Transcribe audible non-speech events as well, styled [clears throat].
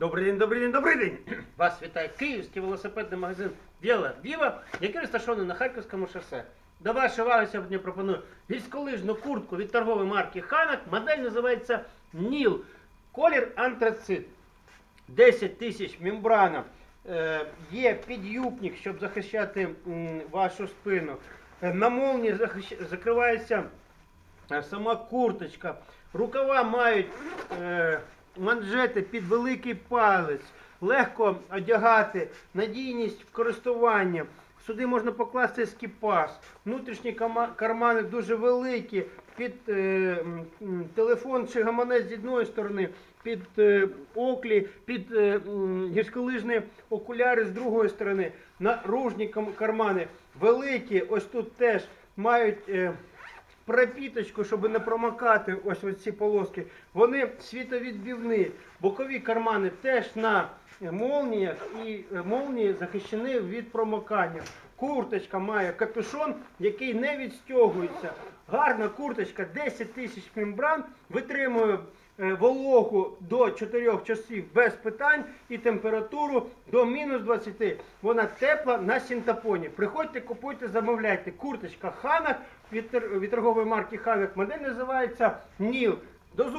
Добрий день, добрий день, добрий день! [clears throat] Вас вітає київський велосипедний магазин Віла Віва, який розташований на Харківському шосе. До вашої уваги сьогодні пропоную гірськолижну куртку від торгової марки Ханак. Модель називається Ніл. Колір антрацит. 10 тисяч мембрана. Е, є підюбник, щоб захищати вашу спину. Е, на захищ- закривається е, сама курточка. Рукава мають манжети під великий палець, легко одягати, надійність користування. Сюди можна покласти скіпаж. Внутрішні кармани дуже великі, під е, телефон чи гаманець з одної сторони, під е, оклі, під е, гірськолижні окуляри з другої сторони. Наружні кармани великі, ось тут теж мають. Е, пропіточку, щоб не промокати ось ці полоски. Вони світовідбівні. Бокові кармани теж на молніях і е, молнії захищені від промокання. Курточка має капюшон, який не відстягується. Гарна курточка, 10 тисяч мембран, витримує е, вологу до 4 часів без питань і температуру до мінус 20. Вона тепла на синтепоні. Приходьте, купуйте, замовляйте. Курточка Ханак від, торгової марки Ханак. Модель називається Ніл. До зустрічі!